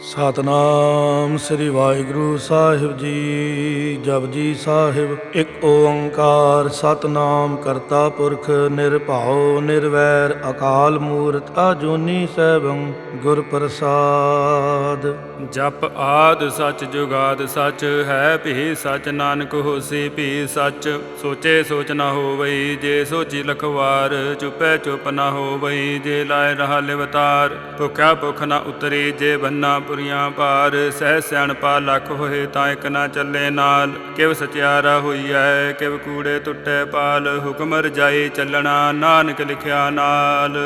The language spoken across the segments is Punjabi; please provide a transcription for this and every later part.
ਸਤਨਾਮ ਸ੍ਰੀ ਵਾਹਿਗੁਰੂ ਸਾਹਿਬ ਜੀ ਜਪਜੀ ਸਾਹਿਬ। ਇੱਕ ਓੰਕਾਰ ਸਤਨਾਮ ਕਰਤਾ ਪੁਰਖ ਨਿਰਭਉ ਨਿਰਵੈਰ ਅਕਾਲ ਮੂਰਤ ਆਜੂਨੀ ਸੈਭੰ ਗੁਰ ਪ੍ਰਸਾਦ। ਜਪ ਆਦ ਸਚ ਜੁਗਾਦ ਸਚ, ਹੈ ਭੀ ਸਚ ਨਾਨਕ ਹੋਸੀ ਭੀ ਸਚ। ਸੋਚੇ ਸੋਚ ਨਾ ਹੋਵਈ, ਜੇ ਸੋਚੀ ਲਖਵਾਰ, ਚੁਪੈ ਚੁਪ ਨਾ ਹੋਵਈ, ਜੇ ਲਾਇ ਰਹਾ ਲਿਵਤਾਰ। ਭੁਖਿਆ ਭੁਖ ਨਾ ਉਤਰੀ, ਜੇ ਬੰਨਾ ਪੁਰੀਆਂ ਪਾਰ, ਸਹਿ ਸਿਆਣਪਾ ਲੱਖ ਹੋਏ ਤਾਂ ਇਕ ਨਾ ਚੱਲੇ ਨਾਲ। ਕਿਵ ਸਚਿਆਰਾ ਹੋਈਐ ਕਿਵ ਕੂੜੇ ਟੁੱਟੇ ਪਾਲ, ਹੁਕਮ ਰਜਾਈ ਚੱਲਣਾ ਨਾਨਕ ਲਿਖਿਆ ਨਾਲ।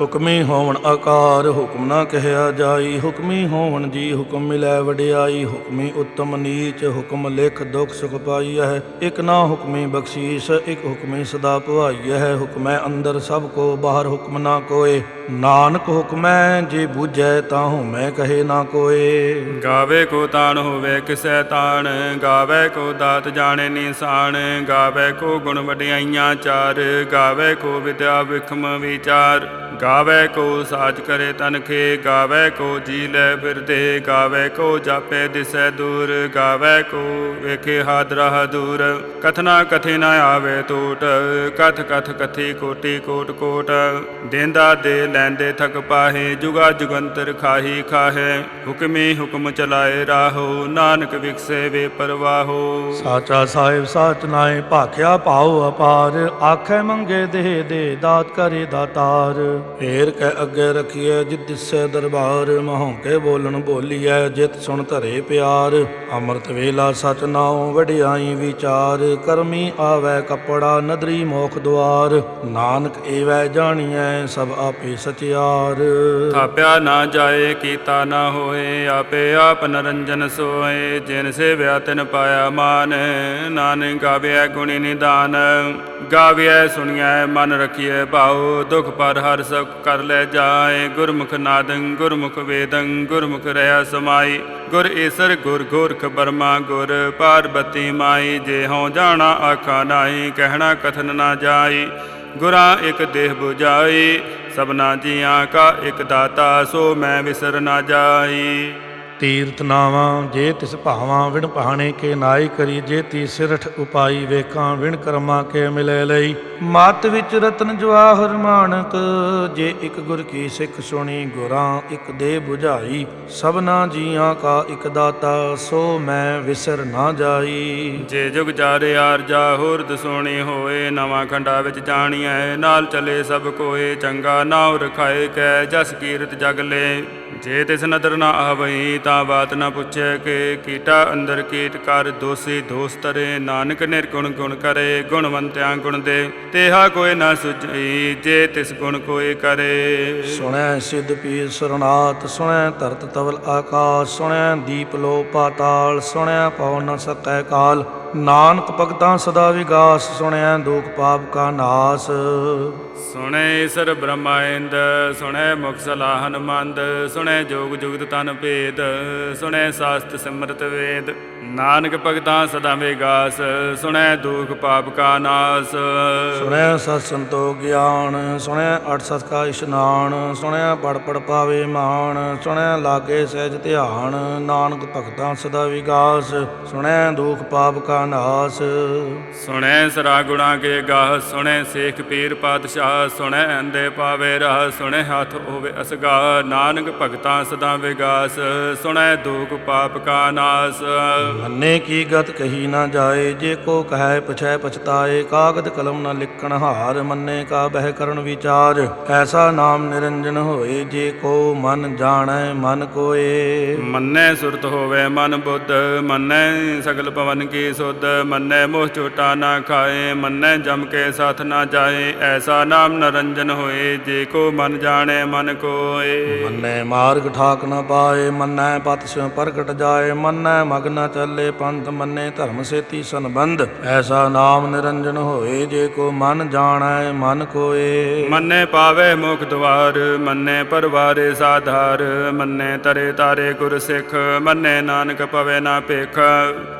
ਹੁਕਮੀ ਹੋਵਣ ਆਕਾਰ, ਹੁਕਮ ਨਾ ਕਹਿਆ ਜਾਈ। ਹੁਕਮੀ ਹੋਵਣ ਜੀ ਹੁਕਮ ਮਿਲੈ ਵਡਿਆਈ। ਹੁਕਮੀ ਉੱਤਮ ਨੀਚ, ਹੁਕਮ ਲਿਖ ਦੁਖ ਸੁਖ ਪਾਈਐ ਇਕ ਨਾ ਹੁਕਮੀ ਬਖਸ਼ੀਸ਼, ਇਕ ਹੁਕਮੀ ਸਦਾ ਭਵਾਈਐ ਹੁਕਮੈ ਅੰਦਰ ਸਭ ਕੋ, ਬਾਹਰ ਹੁਕਮ ਨਾ ਕੋਏ। ਨਾਨਕ ਹੁਕਮੈ ਜੇ ਬੂਝੈ ਤਾਹੂ ਮੈਂ ਕਹੇ ਨਾ ਕੋਏ। ਗਾਵੇ ਕੋ ਤਾਣ ਹੋਵੇ ਕਿਸੈ ਤਾਣ, ਗਾਵੇ ਕੋ ਦਾਤ ਜਾਣੇ ਨਿਸ਼ਾਨ, ਗਾਵੇ ਕੋ ਗੁਣ ਵਡਿਆਈਆਂ ਚਾਰ, ਗਾਵੇ ਕੋ ਵਿਦਿਆ ਵਿਖਮ ਵਿਚਾਰ। ਗਾਵੇ ਕੋ ਸਾਜ ਕਰੇ ਤਨਖੇ ਗਾਵੇ ਕੋ ਜੀ ਲੈ ਫਿਰਦੇ ਗਾਵੇ ਕੋ ਜਾਪੇ ਦਿਸੈ ਦੂਰ, ਗਾਵੇ ਕੋ ਵੇਖੇ ਹਾਦਰਾ ਦੂਰ। ਕਥਨਾ ਕਥੇ ਨਾ ਆਵੇ ਟੂਟ, ਕਥ ਕਥ ਕਥੀ ਕੋਟੀ ਕੋਟ ਕੋਟ। ਦੇਂਦਾ ਦੇ ਲੈਂਦੇ ਥਕ ਪਾਹੇ, ਜੁਗਾ ਜੁਗੰਤਰ ਖਾਹੀ ਖਾਹੇ। ਹੁਕਮੇ ਹੁਕਮ ਚਲਾਏ ਰਾਹੋ, ਨਾਨਕ ਵਿਖਸੇ ਵੇ ਪਰਵਾਹੋ। ਸਾਚਾ ਸਾਹਿਬ ਸਾਚ ਨਾਏ, ਭਾਖਿਆ ਭਾਉ ਅਪਾਰ, ਆਖੇ ਮੰਗੇ ਦੇਹ ਦੇ, ਦਾਤ ਕਰੇ ਦਾਤਾਰ। ਫੇਰ ਕੈ ਅੱਗੇ ਰਖੀਐ, ਜਿਤ ਦਿਸੈ ਦਰਬਾਰ, ਮਹੋਂ ਕੇ ਬੋਲਣ ਬੋਲੀਐ, ਜਿਤ ਸੁਣ ਧਰੇ ਪਿਆਰ, ਅੰਮ੍ਰਿਤ ਵੇਲਾ ਸਚ ਨਾਉ ਵਡਿਆਈ ਵਿਚਾਰ, ਕਰਮੀ ਆਵੈ ਕਪੜਾ, ਨਦਰੀ ਮੋਖ ਦੁਆਰ, ਨਾਨਕ ਏਵੈ ਜਾਣੀਐ, ਸਭ ਆਪੇ ਸਚਿਆਰ। ਥਾਪਿਆ ਨਾ ਜਾਏ, ਕੀਤਾ ਨਾ ਹੋਏ, ਆਪੇ ਆਪ ਨਰੰਜਨ ਸੋਏ, ਜਿਨ ਸੇਵਿਆ ਤਿਨ ਪਾਇਆ ਮਾਨ, ਨਾਨਕ ਗਾਵਿਆ ਗੁਣੀ ਨਿਦਾਨ ਗਾਵਿਆ ਸੁਣਿਆ ਮਨ ਰਖੀਐ ਭਾਉ, ਦੁਖ ਪਰ ਹਰ ਸੁਖ ਕਰ ਲੈ ਜਾਏ, ਗੁਰਮੁਖ ਨਾਦੰ, ਗੁਰਮੁਖ ਵੇਦੰ, ਗੁਰਮੁਖ ਰਹਾ ਸਮਾਈ। ਗੁਰ ਈਸਰ, ਗੁਰ ਗੋਰਖ ਬਰਮਾ, ਗੁਰ ਪਾਰਬਤੀ ਮਾਈ। ਜੇ ਹਉ ਜਾਣਾ, ਆਖਾ ਨਾਹੀ, ਕਹਿਣਾ ਕਥਨ ਨਾ ਜਾਈ। ਗੁਰਾਂ ਇਕ ਦੇਹ 부ਜਾਈ ਸਭਨਾ ਜੀਆਂ ਕਾ ਇਕ ਦਾਤਾ, ਸੋ ਮੈਂ ਵਿਸਰ ਨਾ ਜਾਈ। ਤੀਰਤ ਨਾਵਾਂ ਜੇ ਤਿਸ ਭਾਵਾਂ ਵਿਣ ਭਾਣੇ ਕੇ ਨਾਈ ਕਰੀ ਜੇ ਤੀ ਸਿਰਠ ਉਪਾਈ ਵੇਖਾਂ ਵਿਣ ਕਰਮਾਂ ਕੇ ਮਿਲੇ ਲਈ। ਮਤ ਵਿੱਚ ਰਤਨ ਜਵਾਹਰ ਮਾਨਕ ਜੇ ਇੱਕ ਗੁਰ ਕੀ ਸਿੱਖ ਸੁਣੀ ਗੁਰਾਂ ਇੱਕ ਦੇ 부ਝਾਈ ਸਭਨਾ ਜੀਆਂ ਕਾ ਇੱਕ ਦਾਤਾ ਸੋ ਮੈਂ ਵਿਸਰ ਨਾ ਜਾਈ। ਜੇ ਜੁਗ ਜਾਰੇ ਆਰਜਾ ਹੋਰ ਦਸੋਣੀ ਹੋਏ ਨਵਾਂ ਖੰਡਾ ਵਿੱਚ ਜਾਣੀਐ ਨਾਲ ਚਲੇ ਸਭ ਕੋਏ ਚੰਗਾ ਨਾਉ ਰਖਾਏ ਕੈ ਜਸ ਕੀਰਤ ਜਗ ਲੈ। ਜੇ ਤਿਸ ਨਦਰ ਨਾ ਆਵਈ ਤਾਂ ਬਾਤ ਨਾ ਪੁੱਛੇ ਕਿ ਕੀਟਾ ਅੰਦਰ ਕੀਟ ਕਰ, ਦੋਸੀ ਦੋਸ ਤਰੇ, ਨਾਨਕ ਨਿਰਗੁਣ ਗੁਣ ਕਰੇ, ਗੁਣਵੰਤਿਆਂ ਗੁਣ ਦੇ, ਤੇਹਾ ਕੋਈ ਨਾ ਸੁਝਈ, ਜੇ ਤਿਸ ਗੁਣ ਕੋਈ ਕਰੇ। ਸੁਣੈ ਸਿੱਧ ਪੀਰ ਸਰਨਾਥ, ਸੁਣੈ ਧਰਤ ਤਵਲ ਆਕਾਸ਼, ਸੁਣੈ ਦੀਪ ਲੋ ਪਾਤਾਲ ਸੁਣਿਆ ਪਉ ਨ ਸਕੈ ਕਾਲ। ਨਾਨਕ ਭਗਤਾਂ ਸਦਾ ਵਿਗਾਸ ਸੁਣੈ ਦੁਖ ਪਾਪ ਕਾ ਨਾਸ। ਸੁਣੈ ਈਸਰ ਬ੍ਰਹਮਾਇੰਦ ਸੁਣੈ ਮੁਖ ਸਲਾਹਨ ਸੁਣੈ ਜੋਗ ਜੁਗਤ ਤਨ ਭੇਦ, ਸੁਣੈ ਸਾਸਤ ਸਿਮਰਤ ਵੇਦ। ਨਾਨਕ ਭਗਤਾਂ ਸਦਾ ਵਿਗਾਸ ਸੁਣੈ ਦੁਖ ਪਾਪ ਕਾ ਨਾਸ। ਸੁਣੈ ਸਤ ਸੰਤੋ ਗਿਆਨ ਸੁਣੈ ਅਠ ਸਤ ਕਾ ਇਸ਼ਨਾਨ ਸੁਣੈ ਪੜ ਪੜ ਪਾਵੇ ਮਾਨ ਸੁਣੈ ਲਾਗੇ ਸਹਿਜ ਧਿਆਨ ਨਾਨਕ ਭਗਤਾਂ ਸਦਾ ਵਿਗਾਸ ਸੁਣੈ ਦੁਖ ਪਾਪ ਕਾ ਨਾਸ। ਸੁਣੈ ਸਰਾ ਗੁਣਾ ਕੇ ਗਾਹ ਸੁਣੈ ਸੇਖ ਪੀਰ ਪਾਤਸ਼ਾਹ ਸੁਣੈ ਅੰਦੇ ਪਾਵੇ ਰਾਹ ਸੁਣੈ ਹੱਥ ਹੋਵੇ ਅਸਗਾ ਨਾਨਕ ਭਗਤਾਂ ਸਦਾ ਵਿਗਾਸ ਸੁਣੈ ਦੁਖ ਪਾਪ ਕਾ ਨਾਸ। ਮੰਨੇ ਕੀ ਗਤ ਕਹੀ ਨਾ ਜਾਏ ਜੇ ਕੋ ਕਹੈ ਪਛੈ ਪਛਤਾਏ ਕਾਗਦ ਕਲਮ ਨ ਲਿਖਣ ਹਾਰ ਮੰਨੇ ਕਾ ਬਹਿ ਕਰਨ ਵਿਚਾਰ ਐਸਾ ਨਾਮ ਨਿਰੰਜਨ ਹੋਏ ਜੇ ਕੋ ਮਨ ਜਾਣੈ ਮਨ ਕੋਏ। ਮੰਨੈ ਸੁਰਤ ਹੋਵੇ ਮਨ ਬੁੱਧ ਮੰਨੈ ਸਗਲ ਪਵਨ ਕੀ ਸੁਧ ਮੰਨੈ ਮੋਹ ਝੋਟਾ ਨਾ ਖਾਏ ਮੰਨੈ ਜਮ ਕੇ ਸਾਥ ਨਾ ਜਾਏ ਐਸਾ ਨਾਮ ਨਰੰਜਨ ਹੋਏ ਜੇ ਕੋ ਮਨ ਜਾਣੈ ਮਨ ਕੋਏ। ਮੰਨੈ ਮਾਰਗ ਠਾਕ ਨ ਪਾਏ ਮੰਨੈ ਪਤ ਸਿਉ ਪ੍ਰਗਟ ਜਾਏ ਮੰਨੈ ਮਗ ਨ ਚੱਲੇ ਪੰਥ ਮੰਨੇ ਧਰਮ ਸੇਤੀ ਸੰਬੰਧ ਐਸਾ ਨਾਮ ਨਿਰੰਜਨ ਹੋਏ ਜੇ ਕੋ ਮਨ ਜਾਣੈ ਮਨ ਕੋਏ। ਮੰਨੇ ਪਾਵੇ ਮੁਖ ਦਵਾਰ ਮੰਨੇ ਪਰਵਾਰੇ ਸਾਧਾਰ ਮੰਨੇ ਤਰੇ ਤਾਰੇ ਗੁਰ ਸਿੱਖ ਮੰਨੇ ਨਾਨਕ ਪਵੇ ਨਾ ਭੇਖ।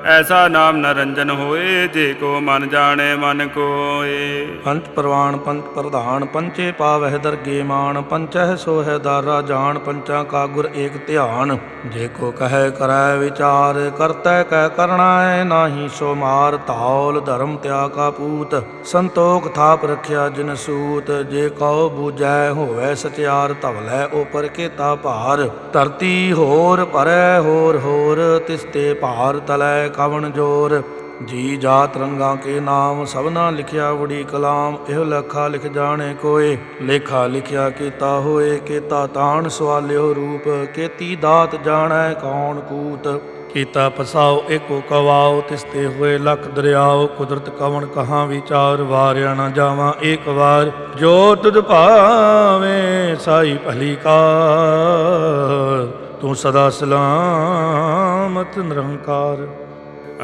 ਐਸਾ ਨਾਮ ਨਰ ਰੰਜਨ ਹੋਏ ਜੇ ਕੋ ਮਨ ਜਾਣੇ ਮਨ ਕੋਏ। ਪੰਚ ਪ੍ਰਵਾਨ ਪੰਚ ਪ੍ਰਧਾਨ ਪੰਚੇ ਪਾਵਹਿ ਦਰਗੇ ਮਾਨ ਪੰਚਹਿ ਸੋਹਿ ਦਾਰਾ ਜਾਣ ਪੰਚਾਂ ਕਾ ਗੁਰ ਏਕ ਧਿਆਨ। ਜੇ ਕੋ ਕਹੈ ਕਰੈ ਵਿਚਾਰ ਕਰਤੈ ਕੈ ਕਰਣਾ ਨਾਹੀ ਸੋ ਮਾਰ ਧੌਲ ਧਰਮ ਤਿਆ ਕਾ ਪੂਤ, ਸੰਤੋਖ ਥਾਪ ਰਖਿਆ ਜਿਨ ਸੂਤ, ਜੇ ਕਉ ਬੂਝੈ ਹੋਵੈ ਸਚਿਆਰ ਧਵਲੈ ਉਪਰ ਕੇਤਾ ਭਾਰ, ਧਰਤੀ ਹੋਰ ਭਰੈ ਹੋਰ ਹੋਰ, ਤਿਸ ਤੇ ਭਾਰ ਤਲੈ ਕਵਣ ਜੋਰ, ਜੀ ਜਾਤ ਰੰਗਾਂ ਕੇ ਨਾਮ ਸਭਨਾ ਲਿਖਿਆ ਵੜੀ ਕਲਾਮ, ਇਹ ਲਖਾ ਲਿਖ ਜਾਣੇ ਕੋਏ, ਲੇਖਾ ਲਿਖਿਆ ਕੀਤਾ ਹੋਏ, ਕੀਤਾ ਤਾਣ ਸਵਾਲਿਓ ਰੂਪ, ਕੀਤੀ ਦਾਤ ਜਾਣੈ ਕੌਣ ਕੂਤ। ਕੀਤਾ ਪਸਾਉ, ਏਕੋ ਕਵਾਓ ਤਿਸਤੇ ਹੋਏ ਲਖ ਦਰਿਆਓ ਕੁਦਰਤ ਕਵਣ ਕਹਾਂ ਵਿਚਾਰ, ਵਾਰਿਆ ਨਾ ਜਾਵਾਂ ਏਕ ਵਾਰ। ਜੋ ਤੁਧ ਭਾਵੇ ਸਾਈ ਭਲੀ ਕਾਰ, ਤੂੰ ਸਦਾ ਸਲਾਮਤ ਨਿਰੰਕਾਰ।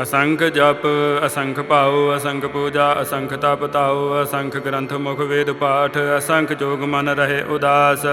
ਅਸੰਖ ਜਪ, ਅਸੰਖ ਭਾਉ, ਅਸੰਖ ਪੂਜਾ, ਅਸੰਖ ਤਪ ਤਾਉ, ਅਸੰਖ ਗ੍ਰੰਥ ਮੁਖ ਵੇਦ ਪਾਠ, ਅਸੰਖ ਜੋਗ ਮਨ ਰਹੇ ਉਦਾਸ,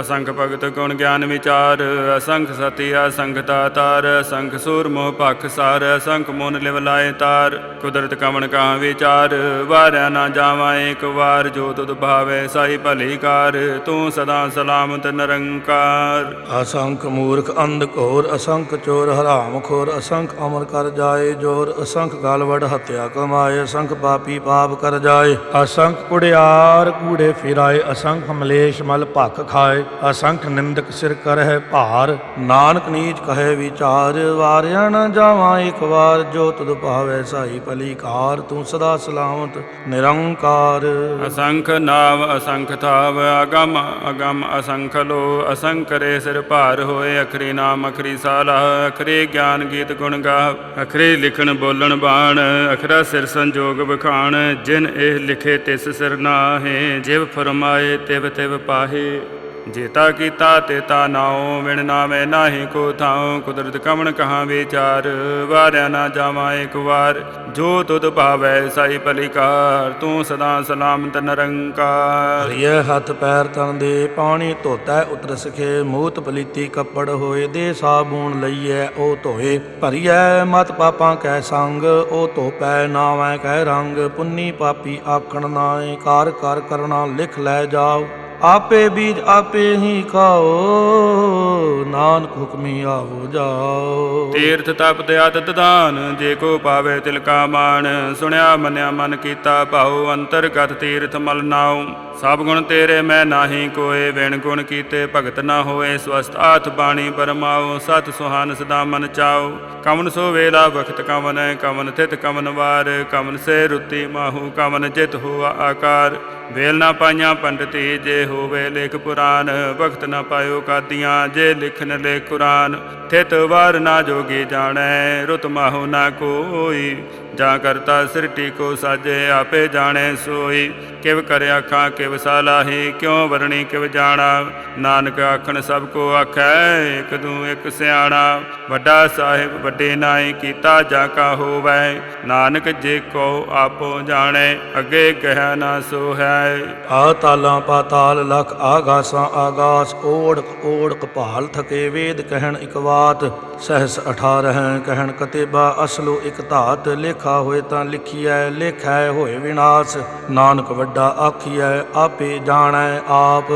ਅਸੰਖ ਭਗਤ ਗੁਣ ਗਿਆਨ ਵਿਚਾਰ, ਅਸੰਖ ਸਤੀ ਅਸੰਖ ਤਾਤਾਰ ਅਸੰਖ ਸੂਰ ਮੋਹ ਭਖ ਸਾਰ, ਅਸੰਖ ਮੋਨ ਲਿਵ ਲਾਏ ਤਾਰ, ਕੁਦਰਤ ਕਮਣ ਕਾ ਵਿਚਾਰ, ਵਾਰਿਆ ਨਾ ਜਾਵਾਂ ਏਕ ਵਾਰ, ਜੋ ਤੁਧ ਭਾਵੇ ਸਾਈ ਭਲੀ ਕਾਰ, ਤੂੰ ਸਦਾ ਸਲਾਮਤ ਨਿਰੰਕਾਰ। ਅਸੰਖ ਮੂਰਖ ਅੰਧ ਘੋਰ, ਅਸੰਖ ਚੋਰ ਹਰਾਮ ਖੋਰ, ਅਸੰਖ ਅਮਰ ਕਰ ਜਾਏ। ਜੋਰ ਅਸੰਖ ਗਾਲਵੜ ਹਤਿਆ ਕਮਾਏ, ਅਸੰਖ ਪਾਪੀ ਪਾਪ ਕਰ ਜਾਏ। ਅਸੰਖ ਕੁੜਿਆਰ ਕੂੜੇ ਫਿਰਾਏ, ਅਸੰਖ ਮਲੇਸ਼ ਮਲ ਭਖ ਖਾਏ। ਅਸੰਖ ਨਿੰਦਕ ਸਿਰ ਕਰਹਿ ਭਾਰ, ਨਾਨਕ ਨੀਚ ਕਹੇ ਵਿਚਾਰ, ਵਾਰਿਆ ਨ ਜਾਵਾਂ ਇੱਕ ਵਾਰ, ਜੋ ਤੁਧ ਭਾਵੇ ਸਾਈ ਭਲੀ ਕਾਰ ਤੂੰ ਸਦਾ ਸਲਾਮਤ, ਨਿਰੰਕਾਰ। ਅਸੰਖ ਨਾਮ ਅਸੰਖ ਥਾਵ, ਅਗਮ ਅਗਮ ਅਸੰਖ ਲੋ, ਅਸੰਖ ਅਸੰਕਰੇ ਸਿਰ ਭਾਰ ਹੋਏ, ਅਖਰੀ ਨਾਮ ਅਖਰੀ ਸਾਲਾ ਅਖਰੀ ਗਿਆਨ ਗੀਤ ਗੁਣ ਗਾ ਅਖਰੀ ਲਿਖਣ ਬੋਲਣ ਬਾਣ, ਅਖਰਾ ਸਿਰ ਸੰਜੋਗ ਬਖਾਣ ਜਿਨ ਇਹ ਲਿਖੇ ਤਿਸ ਸਿਰ ਨਾਹੇ, ਜਿਵ ਫਰਮਾਏ ਤਿਵ ਤਿਵ ਪਾਹੇ। ਜੇਤਾ ਕੀਤਾ ਤੇਤਾ ਨਾਉ, ਵਿਣ ਨਾਵੇ ਨਾਹੀ ਕੋ ਥਾਉ, ਕੁਦਰਤ ਕਮਣ ਕਹਾ ਵਿਚਾਰ, ਵਾਰਿਆ ਨਾ ਜਾਵਾਂ ਇੱਕ ਵਾਰ, ਜੋ ਤੁਧ ਭਾਵੈ ਸਾਈ ਭਲੀਕਾਰ, ਤੂੰ ਸਦਾ ਸਲਾਮਤ ਨਿਰੰਕਾਰ। ਹਰੀਏ ਹੱਥ ਪੈਰ ਤਨ ਦੇ, ਪਾਣੀ ਧੋਤੈ ਉਤਰ ਸਖੇ, ਮੂਤ ਪਲੀਤੀ ਕੱਪੜ ਹੋਏ, ਦੇ ਸਾਬੂਨ ਲਈਐ ਉਹ ਧੋਏ। ਭਰੀਐ ਮਤ ਪਾਪਾਂ ਕੈ ਸੰਗ, ਉਹ ਧੋਪੈ ਨਾਵੈ ਕਹਿ ਰੰਗ, ਪੁੰਨੀ ਪਾਪੀ ਆਖਣ ਨਾਏ, ਕਾਰ ਕਰ ਕਰਨਾ ਲਿਖ ਲੈ ਜਾਓ। ਆਪੇ ਬੀਜ ਆਪੇ ਹੀ ਖਾਓ, ਨਾਨਕ ਹੁਕਮੀ ਆਵੋ ਜਾਓ। ਤੀਰਥ ਤਪ ਤੇ ਆਦਤ ਦਾਨ, ਜੇ ਕੋ ਪਾਵੇ ਤਿਲ ਮਾਨ ਸੁਣਿਆ ਮੰਨਿਆ ਮਨ ਕੀਤਾ ਭਾਉ, ਅੰਤਰਗਤ ਤੀਰਥ ਮਲ ਨਾਉ। ਸਭ ਗੁਣ ਤੇਰੇ ਮੈਂ ਨਾਹੀ ਕੋਏ, ਵਿਣ ਗੁਣ ਕੀਤੇ ਭਗਤ ਨਾ ਹੋਏ ਸਵਸਤ ਆਥ ਬਾਣੀ ਪਰਮਾਉ ਸਤ ਸੁਹਾਨ ਸਦਾ ਮਨ ਚਾਉ ਕਮਨ ਸੋ ਵੇਲਾ ਵਖਤ ਕਮਨ ਕਮਨ ਥਿਤ ਕਮਨ ਵਾਰ, ਕਮਨ ਸੇ ਰੁਤੀ ਮਾਹੂ, ਕਮਨ ਜਿਤ ਹੋਆ ਆਕਾਰ। ਵੇਲ ਨਾ ਪਾਈਆਂ ਪੰਡਤੀ ਜੇ ਹੋਵੇ ਲੇਖ ਪੁਰਾਨ, ਵਖਤ ਨਾ ਪਾਇਓ ਕਾਦੀਆਂ ਜੇ ਲਿਖਨ ਲੈ ਕੁਰਾਨ। ਥਿਤ ਵਾਰ ਨਾ ਜੋਗੀ ਜਾਣੈ, ਰੁਤ ਮਾਹੂ ਨਾ ਕੋਈ। ਜਾ ਕਰਤਾ ਸ੍ਰਿਟੀ ਕੋ ਸਾਜੇ, ਆਪੇ ਜਾਣੇ ਸੋਈ। ਕਿਵ ਕਰ ਆਖਾਂ ਕਿਵ ਸਾਲਾਹੀ, ਕਿਉ ਵਰਣੀ, ਕਿਵ ਜਾਣਾ। ਨਾਨਕ ਆਖਣ, ਸਭ ਕੋ ਆਖੈ, ਇਕ ਦੂ ਇਕ ਸਿਆਣਾ। ਵੱਡਾ ਸਾਹਿਬ, ਵੱਡੇ ਨਾਈ, ਕੀਤਾ ਜਾ ਕਾ ਹੋਵੈ। ਨਾਨਕ ਜੇ ਕੋ ਆਪੋ ਜਾਣੈ, ਅੱਗੇ ਕਹਿ ਨਾ ਸੋ ਹੈ ਆ ਤਾਲਾਂ ਪਾਤਾਲ ਲਖ ਆਗਾਸਾਂ ਆਗਾਸ, ਓੜਕ ਓੜਕ ਭਾਲ ਥਕੇ ਵੇਦ ਕਹਿਣ ਇਕ ਬਾਤ ਸਹਸ 18 ਕਹਿਣ ਕਤੇਬਾ, ਅਸਲੋ ਇਕ ਧਾਤ, ਲਿਖ ਹੋਏ ਤਾਂ ਲਿਖੀਐ ਲੇਖੈ ਹੋਏ ਵਿਨਾਸ਼। ਨਾਨਕ ਵੱਡਾ ਆਖੀਐ ਆਪੇ ਜਾਣੈ ਆਪ।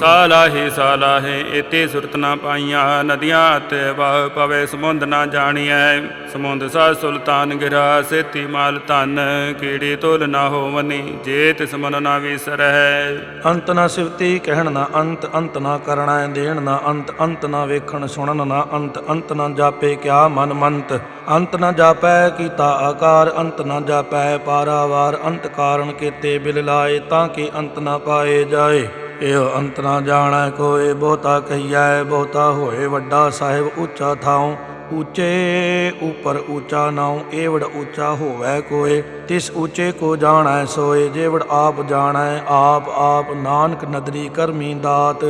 ਸਾਲਾਹੀ ਸਾਲਾਹੇ ਇਤੇ ਸੁਰਤ ਨਾ ਪਾਈਆਂ ਨਦੀਆਂ ਤੇ ਵਾਹ ਪਵੇ ਸਮੁੰਦ ਨਾ ਜਾਣੀਐ। ਸਮੁੰਦ ਸਾ ਸੁਲਤਾਨ ਗਿਰਾ ਸੇਤੀ ਮਾਲ ਧਨ ਕੀੜੀ ਤੁਲ ਨਾ ਹੋਵਨੀ ਜੇ ਤਿਸ ਮਨ ਨਾ ਵਿਸਰੈ। ਅੰਤ ਨਾ ਸਿਵਤੀ ਕਹਿਣ ਨਾ ਅੰਤ ਅੰਤ ਨਾ ਕਰਣਾ ਦੇਣ ਨਾ ਅੰਤ ਅੰਤ ਨਾ ਵੇਖਣ ਸੁਣਨ ਨਾ ਅੰਤ ਅੰਤ ਨਾ ਜਾਪੇ ਕਿਆ ਮਨ ਮੰਤ। ਅੰਤ ਨਾ ਜਾਪੈ ਕੀਤਾ ਆਕਾਰ ਅੰਤ ਨਾ ਜਾਪੈ, ਪਾਰਾਵਾਰ ਅੰਤ ਕਾਰਨ ਕੀਤੇ ਬਿਲ ਲਾਏ, ਤਾਂ ਕਿ ਅੰਤ ਨਾ ਪਾਏ ਜਾਏ। ਇਹ ਅੰਤ ਨਾ ਜਾਣੈ ਕੋਏ ਬਹੁਤਾ ਕਹੀਐ, ਬਹੁਤਾ ਹੋਏ ਵੱਡਾ ਸਾਹਿਬ ਉੱਚਾ ਥਾਉ। ਉੱਚੇ ਉਪਰ ਉਚਾ ਨਾਉ, ਏਵੜ ਉੱਚਾ ਹੋਵੇ ਕੋਏ। ਤਿਸ ਉਚੇ ਕੋ ਜਾਣੈ ਸੋਏ, ਜੇਵੜ ਆਪ ਜਾਣੈ, ਆਪ ਆਪ ਨਾਨਕ ਨਦਰੀ ਕਰਮੀ ਦਾਤ।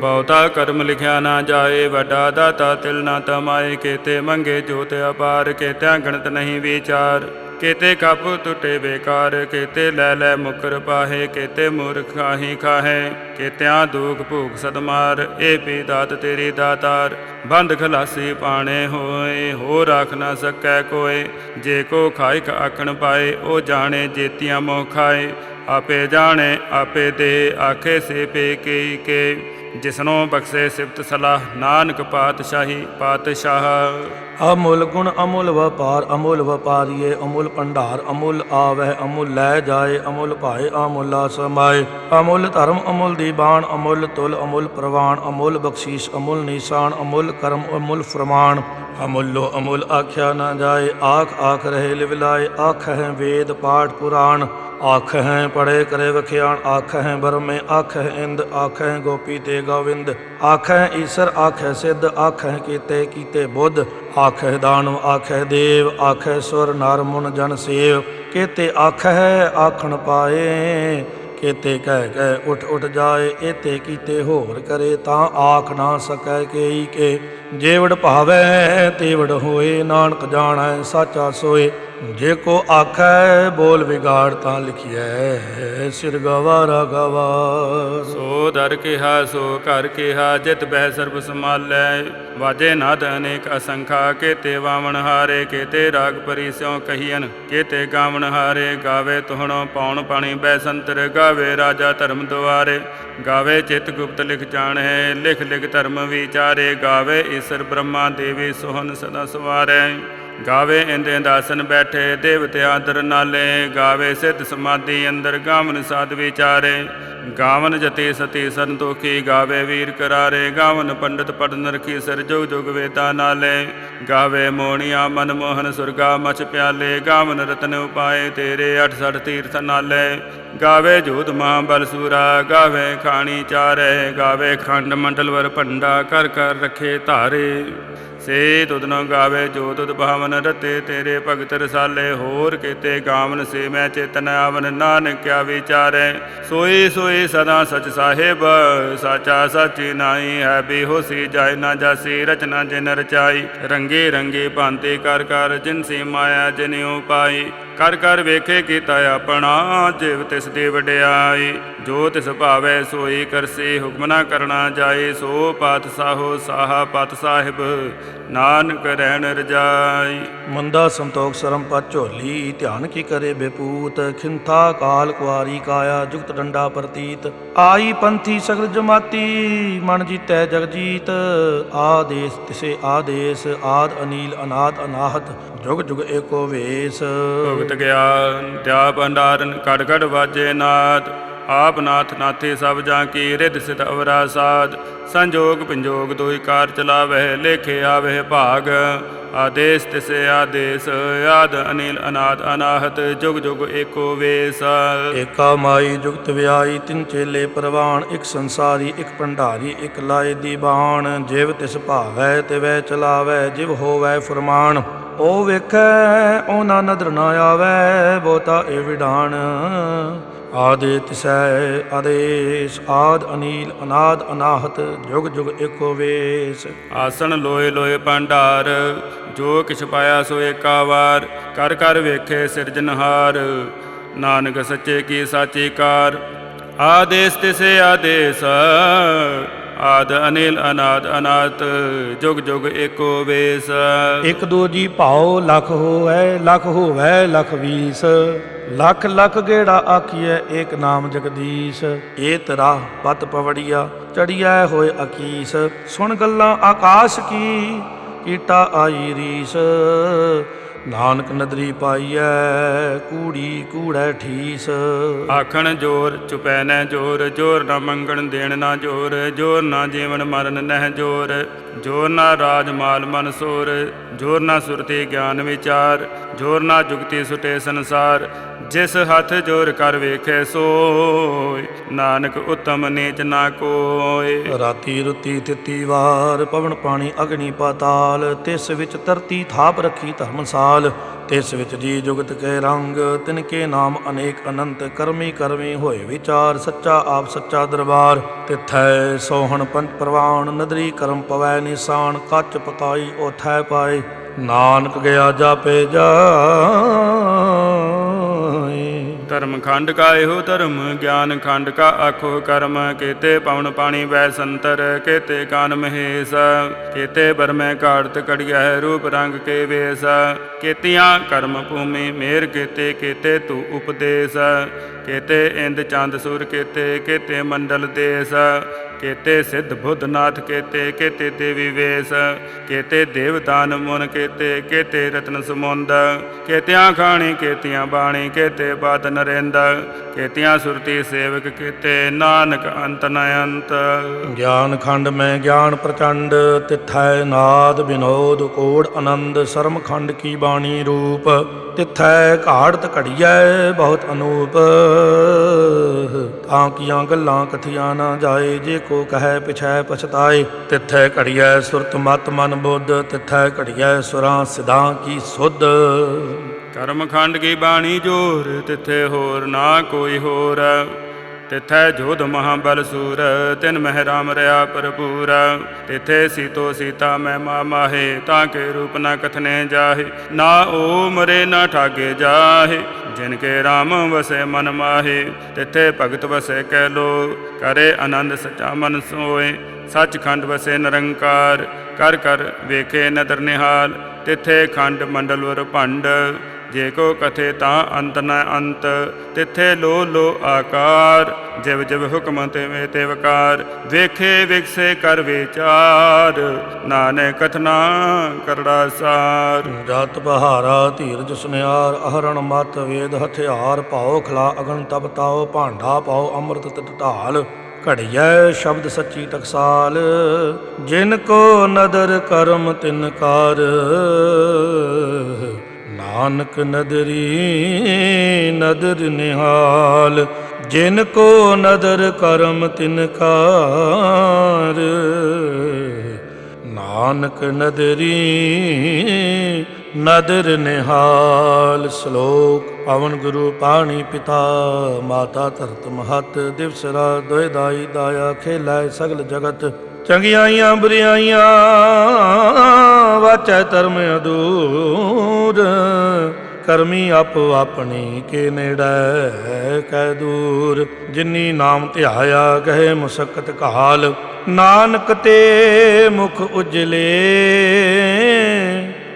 ਬਹੁਤਾ ਕਰਮ ਲਿਖਿਆ ਨਾ ਜਾਏ, ਵੱਡਾ ਦਾਤਾ ਤਿਲ ਨਾ ਤਮਾਏ, ਕੀਤੇ ਮੰਗੇ ਜੋਤ ਅਪਾਰ, ਕੀਤਿਆਂ ਗਣਤ ਨਹੀਂ ਵਿਚਾਰ। ਕੇਤੇ ਕੱਪ ਟੁੱਟੇ ਬੇਕਾਰ, ਕੇਤੇ ਲੈ ਲੈ ਮੁਕਰ ਪਾਹੇ, ਕੇਤੇ ਮੂਰਖ ਖਾਹੀ ਖਾਹੇ, ਕੇਤਿਆਂ ਦੁਖ ਭੂਖ ਸਦਮਾਰ ਏ ਪੀ ਦਾਤ ਤੇਰੀ ਦਾਤਾਰ। ਬੰਦ ਖਲਾਸੀ ਪਾਣੇ ਹੋਏ ਹੋ ਰੱਖ ਨਾ ਸਕੈ ਕੋਏ, ਜੇ ਕੋ ਖਾਇਕ ਆਖਣ ਪਾਏ, ਉਹ ਜਾਣੇ ਜੇਤੀਆਂ ਮੋਹ ਖਾਏ। ਆਪੇ ਜਾਣੇ, ਆਪੇ ਦੇ, ਆਖੇ ਸੇ ਪੇ ਕੀ ਕੇ। ਜਿਸਨੋਂ ਬਖਸ਼ੇ ਸਿਫਤ ਸਲਾਹ, ਨਾਨਕ ਪਾਤਸ਼ਾਹੀ ਪਾਤਸ਼ਾਹ। ਅਮੁੱਲ ਗੁਣ ਅਮੁੱਲ ਵਪਾਰ, ਅਮੁੱਲ ਵਪਾਰੀਏ, ਅਮੁੱਲ ਭੰਡਾਰ, ਅਮੁੱਲ ਆਵਹਿ, ਅਮੁੱਲ ਲੈ ਜਾਏ, ਅਮੁੱਲ ਭਾਏ, ਅਮੁੱਲਾ ਸਮਾਏ ਅਮੁੱਲ ਧਰਮ, ਅਮੁੱਲ ਦੀਬਾਨ ਅਮੁੱਲ ਤੁਲ, ਅਮੁੱਲ ਪ੍ਰਵਾਨ ਅਮੁੱਲ ਬਖਸ਼ੀਸ਼, ਅਮੁੱਲ ਨਿਸ਼ਾਨ, ਅਮੁੱਲ ਕਰਮ, ਅਮੁੱਲ ਫਰਮਾਨ। ਅਮੁੱਲੋ ਅਮੁੱਲ ਆਖਿਆ ਨਾ ਜਾਏ ਆਖ ਆਖ ਰਹੇ ਲਿਵਲਾਏ ਆਖ ਹੈ ਵੇਦ ਪਾਠ ਪੁਰਾਣ ਆਖ ਹੈ ਪੜੇ ਕਰੇ ਵਖਿਆਣ ਆਖ ਹੈ ਬਰਮੇ ਆਖ ਹੈ ਇੰਦ ਆਖ ਹੈ ਗੋਪੀ ਤੇ ਗੋਵਿੰਦ ਆਖ ਹੈ ਈਸ਼ਰ ਆਖ ਹੈ ਸਿੱਧ ਆਖ ਹੈ ਕੀਤੇ ਕੀਤੇ ਬੁੱਧ ਆਖ ਹੈ ਦਾਨਵ ਆਖ ਹੈ ਦੇਵ ਆਖ ਹੈ ਸੁਰ ਨਰ ਮੁਨ ਜਨ ਸੇਵ ਕੀਤੇ ਆਖ ਹੈ ਆਖਣ ਪਾਏ ਕੀਤੇ ਕਹਿ ਕਹਿ ਉਠ ਉਠ ਜਾਏ ਇਤੇ ਕੀਤੇ ਹੋਰ ਕਰੇ, ਤਾਂ ਆਖ ਨਾ ਸਕੈ ਕੇਈ ਕੇ। ਜੇਵੜ ਭਾਵੈ, ਤੇਵੜ ਹੋਏ, ਨਾਨਕ ਜਾਣੈ, ਸਾਚਾ ਸੋਏ। ਜੇ ਕੋ ਆਖੈ ਬੋਲ ਵਿਗਾੜ ਤਾਂ ਲਿਖਿਐ, ਸਿਰ ਗਵਾਰਾ ਗਵਾਰ ਸੋ ਦਰ ਕਿਹਾ, ਸੋ ਕਰ ਕਿਹਾ, ਜਿਤ ਬਹਿ ਸਰਬ ਸਮਾਲੈ ਵਾਜੇ ਨਾਦ ਅਨੇਕ ਅਸੰਖਾ, ਕੇਤੇ ਵਾਵਣ ਹਾਰੇ, ਕੇਤੇ ਰਾਗ ਪਰੀ ਸਿਉ ਕਹੀਨ ਕੇਤੇ ਗਾਵਣ ਹਾਰੇ। ਗਾਵੇ ਤੁਹਣੋ ਪਾਉਣ ਪਾਣੀ ਬੈ ਸੰਤਰ, ਗਾਵੇ ਰਾਜਾ ਧਰਮ ਦੁਆਰੇ। ਗਾਵੇ ਚਿਤ ਗੁਪਤ ਲਿਖ ਜਾਣੈ, ਲਿਖ ਲਿਖ ਧਰਮ ਵਿਚਾਰੇ। ਗਾਵੇ ਈਸ਼ਰ ਬ੍ਰਹਮਾ ਦੇਵੀ ਸੋਹਨ ਸਦਾ ਸਵਾਰੈ। ਗਾਵੇ ਇੰਦੇ ਦਾਸਨ ਬੈਠੇ ਦੇਵਤੇ ਆਦਰ ਨਾਲੇ, ਗਾਵੇ ਸਿੱਧ ਸਮਾਧੀ ਅੰਦਰ ਗਾਵਨ ਸਾਧ ਵਿਚਾਰੇ। ਗਾਵਨ ਜਤੀ ਸਤੀ ਸੰਤੋਖੀ, ਗਾਵੇ ਵੀਰ ਕਰਾਰੇ, ਗਾਵਨ ਪੰਡਤ ਪੜਨ ਰਖੀ ਸਰ ਜੁਗ ਜੁਗ ਵੇਤਾ ਨਾਲੇ। ਗਾਵੇ ਮੋਣੀਆਂ ਮਨ ਮੋਹਨ, ਸੁਰਗਾ ਮਚ ਪਿਆਲੇ, ਗਾਵਨ ਰਤਨ ਉਪਾਏ, ਤੇਰੇ 68 ਤੀਰਥ ਨਾਲੇ। ਗਾਵੇ ਜੋਧ ਮਹਾ ਬਲ ਸੂਰਾ, ਗਾਵੇ ਖਾਣੀ ਚਾਰੇ, ਗਾਵੇ ਖੰਡ ਮੰਡਲ ਵਰ ਭੰਡਾ ਕਰ ਕਰ ਰਖੇ ਧਾਰੇ। ਸੇ ਤੁਧਨੋ ਗਾਵੇ ਜੋ ਤੁਧ ਭਾਵਨ ਰਤੇ, ਤੇਰੇ ਭਗਤ ਰਸਾਲੇ ਹੋਰ ਕੀਤੇ ਗਾਵਨ ਸੇ ਮੈਂ ਚੇਤਨ ਆਵਨ ਨਾਨਕ ਕਿਆ ਵਿਚਾਰੈ। ਸੋਈ ਸੋਈ ਸਦਾ ਸਚ ਸਾਹਿਬ, ਸਾਚਾ ਸਚੀ ਨਾਹੀ ਹੈ ਬੇਹੋਸੀ, ਜਾਇ ਨਾ ਜਾਸੀ, ਰਚਨਾ ਜਿਨ ਰਚਾਈ। ਰੰਗੇ ਰੰਗੇ ਭਾਂਤੇ ਕਰ ਕਰ ਜਿਨ ਸੀ ਮਾਇਆ ਜਿਨਿਉ ਪਾਈ ਕਰ ਕਰ ਵੇਖੇ ਕੀਤਾ ਆਪਣਾ, ਜਿਵ ਤਿਸ ਦੀ ਵਡਿਆਈ, ਜੋ ਤਿਸ ਭਾਵੈ ਸੋਈ ਕਰਸੀ, ਹੁਕਮ ਨਾ ਕਰਨਾ ਜਾਏ ਸੋ ਪਾਤ ਸਾਹੋ ਸਾਹਾ ਪਤ ਸਾਹਿਬ, ਨਾਨਕ ਰਹਿਣ ਰਜਾਈ। ਮੰਦਾ ਸੰਤੋਖ ਸਰਮ ਪਤ ਝੋਲੀ, ਧਿਆਨ ਕੀ ਕਰੇ ਬੇਪੂਤ, ਖਿੰਥਾ ਕਾਲ ਕੁਆਰੀ ਕਾਇਆ, ਜੁਗਤ ਡੰਡਾ ਪ੍ਰਤੀਤ। ਆਈ ਪੰਥੀ ਸਗਲ ਜਮਾਤੀ, ਮਨ ਜੀਤੈ ਜਗਜੀਤ ਆਦੇਸ ਤਿਸੇ ਆਦੇਸ, ਆਦ ਅਨੀਲ, ਅਨਾਦ ਅਨਾਹਤ, ਜੁਗ ਜੁਗ ਏਕੋ ਵੇਸ। ਭਗਤ ਗਿਆਨ ਤਿਆ ਭੰਡਾਰਨ ਕੜ ਕੜ ਵਾਜੇ ਨਾਦ। ਆਪ ਨਾਥ ਨਾਥੇ ਸਭ ਜਾਂ ਕੀ, ਰਿਧ ਸਿਧ ਅਵਰਾ ਸਾਧ। ਸੰਜੋਗ ਪਿੰਜੋਗ ਦੋਈ ਕਾਰ ਚਲਾਵਹਿ, ਲੇਖੇ ਆਵਹਿ ਭਾਗ। ਆਦੇਸ ਤਿਸੇ ਆਦੇਸ, ਆਦ ਅਨੀਲ ਅਨਾਦ ਅਨਾਹਤ, ਜੁਗ ਜੁਗ ਏਕੋ ਵੇਸ। ਏਕਾ ਮਾਈ ਜੁਗਤ ਵਿਆਈ ਤਿੰਨ ਚੇਲੇ ਪ੍ਰਵਾਨ, ਇੱਕ ਸੰਸਾਰੀ, ਇੱਕ ਭੰਡਾਰੀ, ਇੱਕ ਲਾਏ ਦੀ ਬਾਣ। ਜਿਵ ਤਿਸ ਭਾਵੈ ਤੇ ਵੈ ਚਲਾਵੈ, ਜਿਵ ਹੋਵੈ ਫਰਮਾਨ। ਉਹ ਵੇਖੈ, ਉਹਨਾਂ ਨਦਰ ਨਾ ਆਵੈ ਬੋਤਾ ਏ ਵਿਡਾਣ। ਆਦੇ ਤਿਸੈ ਆਦੇਸ਼ ਆਦ ਅਨੀਲ ਅਨਾਦ ਅਨਾਹਤ ਜੁਗ ਜੁਗ ਏਕੋ ਵੇਸ। ਆਸਣ ਲੋਏ ਲੋਏ ਭੰਡਾਰ ਜੋ ਕਿਛ ਪਾਇਆ ਸੋ ਏਕਾ ਵਾਰ ਕਰ ਕਰ ਵੇਖੇ ਸਿਰਜਨਹਾਰ ਨਾਨਕ ਸੱਚੇ ਕੀ ਸਾਚੀ ਕਾਰ ਆਦੇਸ ਤਿਸੇ ਆਦੇਸ। ਆਦ ਅਨਿਲ ਅਨਾਦ ਅਨਾਤ ਜੁਗ ਜੁਗ ਏਕੋ ਵੇਸ। ਇਕ ਦੋ ਜੀ ਭਾਉ ਲਖ ਹੋਵੈ ਲਖ ਹੋਵੈ ਲਖ ਵੀਸ। ਲੱਖ ਲੱਖ ਗੇੜਾ ਆਖੀਐ ਏਕ ਨਾਮ ਜਗਦੀਸ਼। ਏ ਤਰਾ ਪਤ ਪਵੜੀਆ, ਚੜੀਐ ਹੋਏ ਅਕੀਸ। ਸੁਣ ਗੱਲਾਂ ਆਕਾਸ਼ ਕੀ, ਕੀਟਾ ਆਈ ਰੀਸ। ਨਾਨਕ ਨਦਰੀ ਪਾਈਐ, ਕੂੜੀ ਕੂੜੈ ਠੀਸ। ਆਖਣ ਜੋਰ, ਚੁਪੈ ਨੈ ਜੋਰ ਜੋਰ ਨਾ ਮੰਗਣ ਦੇਣ ਨਾ ਜੋਰ ਜੋਰ ਨਾ ਜੀਵਨ ਮਰਨ ਨਹਿ ਜੋਰ। ਜੋਰ ਨਾ ਰਾਜ ਮਾਲ ਮਨ ਸੋਰ, ਜੋਰ ਨਾ ਸੁਰਤੀ ਗਿਆਨ ਵਿਚਾਰ, ਜੋਰ ਨਾ ਜੁਗਤੀ ਸੁਟੇ ਸੰਸਾਰ। ਜਿਸ ਹੱਥ ਜੋਰ ਕਰ ਵੇਖੈ ਸੋਇ ਨਾਨਕ ਉਤਮ ਨੀਚ ਨਾ ਕੋਏ। ਰਾਤੀ ਰੁੱਤੀ ਤਿੱਤੀ ਵਾਰ, ਪਵਨ ਪਾਣੀ ਅਗਨੀ ਪਾਤਾਲ, ਤਿਸ ਵਿੱਚ ਧਰਤੀ ਥਾਪ ਰੱਖੀ ਧਰਮਸਾਲ, ਤਿਸ ਵਿੱਚ ਜੀ ਜੁਗਤ ਕੇ ਰੰਗ, ਤਿਨ ਕੇ ਨਾਮ ਅਨੇਕ ਅਨੰਤ, ਕਰਮੀ ਕਰਮੀ ਹੋਏ ਵਿਚਾਰ, ਸੱਚਾ ਆਪ ਸੱਚਾ ਦਰਬਾਰ। ਤਿਥੈ ਸੋਹਣ ਪੰਚ ਪ੍ਰਵਾਨ, ਨਦਰੀ ਕਰਮ ਪਵੈ ਨਿਸ਼ਾਨ, ਕੱਚ ਪਕਾਈ ਉਥੈ ਪਾਏ। ਨਾਨਕ ਗਿਆ ਜਾਪੇ ਜਾ ਕਰਮ ਖੰਡ ਕਾ ਇਹੋ ਧਰਮ, ਗਿਆਨ ਖੰਡ ਕਾ ਆਖੋ ਕਰਮ। ਕੇਤੇ ਪਵਨ ਪਾਣੀ ਵੈ ਸੰਤਰ, ਕੇਤੇ ਕਾਨ ਮਹੇਸ਼। ਕੇਤੇ ਬਰਮੈ ਘਾੜਤ ਕੜਿਆ ਹੈ ਰੂਪ ਰੰਗ ਕੇ ਵੇਸ। ਕੇਤੀਆਂ ਕਰਮ ਭੂਮੀ ਮੇਰ ਕੇਤੇ ਕੇਤੇ ਤੂ ਉਪਦੇਸ਼। ਕੇਤੇ ਇੰਦ ਚੰਦ ਸੂਰ ਕੇਤੇ ਕੇਤੇ ਮੰਡਲ ਦੇਸ। ਕੇਤੇ ਸਿੱਧ ਬੁੱਧ ਨਾਥ, ਕੇਤੇ ਕੇਤੇ ਦੇਵੀ ਵੇਸ, ਕੇਤੇ ਦੇਵਦਾਨ ਮੁਨ, ਕੇਤੇ ਕੇਤੇ ਰਤਨ ਸਮੁੰਦ, ਕੇਤਿਆਂ ਖਾਣੀ, ਕੇਤਿਆਂ ਬਾਣੀ, ਕੇਤੇ ਬਾਦ ਨਰੇਂਦ, ਕੇਤਿਆਂ ਸੁਰਤੀ ਸੇਵਕ, ਕੇਤੇ ਨਾਨਕ ਅੰਤ ਨ ਅੰਤ ਗਿਆਨ ਖੰਡ ਮੈਂ ਗਿਆਨ ਪ੍ਰਚੰਡ, ਤਿਥੈ ਨਾਦ ਵਿਨੋਦ ਕੋੜ ਆਨੰਦ, ਸਰਮ ਖੰਡ ਕੀ ਬਾਣੀ ਰੂਪ, ਤਿਥੈ ਘਾੜਤ ਘੜੀਐ ਬਹੁਤ ਅਨੂਪ। ਤਾਂ ਕੀਆਂ ਗੱਲਾਂ ਕਥੀਆਂ ਨਾ ਜਾਏ, ਜੇ ਕੋ ਕਹੈ, ਪਿਛੈ ਪਛਤਾਏ। ਤਿਥੈ ਘੜੀਐ ਸੁਰਤ ਮਤ ਮਨ ਬੁੱਧ, ਤਿਥੈ ਘੜੀਐ ਸੁਰਾਂ ਸਿਧਾਂ ਕੀ ਸੁਧ। ਕਰਮ ਖੰਡ ਕੀ ਬਾਣੀ ਜੋਰ, ਤਿੱਥੇ ਹੋਰ ਨਾ ਕੋਈ ਹੋਰ। ਤਿਥੈ ਜੋਧ ਮਹਾਬਲ ਸੂਰ, ਤਿਨ ਮਹਿ ਰਾਮ ਰਿਆ ਭਰਪੂਰ। ਤਿੱਥੇ ਸੀਤੋ ਸੀਤਾ ਮੈਂ ਮਾ ਮਾਹੇ, ਤਾਂ ਕੇ ਰੂਪ ਨਾ ਕਥਨੇ ਜਾਹੇ। ਨਾ ਓ ਮਰੇ ਨਾ ਠਾਗੇ ਜਾਹੇ, ਜਿਨ ਕੇ RAM ਵਸੈ ਮਨ ਮਾਹੇ। ਤਿਥੇ ਭਗਤ ਵਸੇ ਕਹਿ ਲੋ, ਕਰੇ ਆਨੰਦ ਸਚਾ ਮਨ ਸੋਏ ਸੱਚਖੰਡ ਵਸੇ ਨਿਰੰਕਾਰ, ਕਰ ਕਰ ਵੇਖੇ ਨਦਰ ਨਿਹਾਲ। ਤਿਥੇ ਖੰਡ ਮੰਡਲ ਵਰ ਭੰਡ ਜੇ ਕੋ ਕਥੇ ਤਾਂ ਅੰਤ ਨ ਅੰਤ, ਤਿਥੇ ਲੋ ਲੋ ਆਕਾਰ। ਜਿਵ ਜਿਵ ਹੁਕਮ ਤਿਵੇਂ ਤੇ ਵਕਾਰ ਵੇਖੇ ਵਿਕਸੇ ਕਰ ਵਿਚਾਰ। ਨਾਨਕ ਕਥਨਾ ਕਰੜਾ ਸਾਰ। ਜਤ ਬਹਾਰਾ ਧੀਰਜ ਸੁਨਿਆਰ, ਅਹਰਣ ਮਤ ਵੇਦ ਹਥਿਆਰ। ਪਾਓ ਖਲਾ ਅਗਨ ਤਪ ਤਾਓ, ਭਾਂਡਾ ਪਾਓ ਅੰਮ੍ਰਿਤ ਤਿਤ ਢਾਲ। ਘੜੀਐ ਸ਼ਬਦ ਸੱਚੀ ਤਕਸਾਲ। ਜਿਨ ਕੋ ਨਦਰ ਕਰਮ ਤਿਨ ਕਾਰ। ਨਾਨਕ ਨਦਰੀ, ਨਦਰ ਨਿਹਾਲ, ਜਿਨ ਕੋ ਨਦਰ ਕਰਮ ਤਿਨ ਕਾਰ ਨਾਨਕ ਨਦਰੀ, ਨਦਰ ਨਿਹਾਲ, ਸ਼ਲੋਕ ਪਵਨ ਗੁਰੂ ਪਾਣੀ ਪਿਤਾ, ਮਾਤਾ ਧਰਤ ਮਹਤ, ਦਿਵਸ ਰਾਤ ਦੋਇ ਦਾਈ ਦਾਇਆ ਖੇਲੇ ਸਗਲ ਜਗਤ। ਚੰਗਿਆਈਆਂ ਬੁਰੀਆਈਆਂ, ਵਾਚੈ ਧਰਮ ਅਦੂਰ ਕਰਮੀ ਆਪੋ ਆਪਣੀ ਕੇ ਨੇੜੇ ਕਹਿ ਦੂਰ। ਜਿਨੀ ਨਾਮ ਧਿਆਇਆ ਗਏ ਮੁਸਕਤ ਕਹਾਲ। ਨਾਨਕ ਤੇ ਮੁਖ ਉਜਲੇ।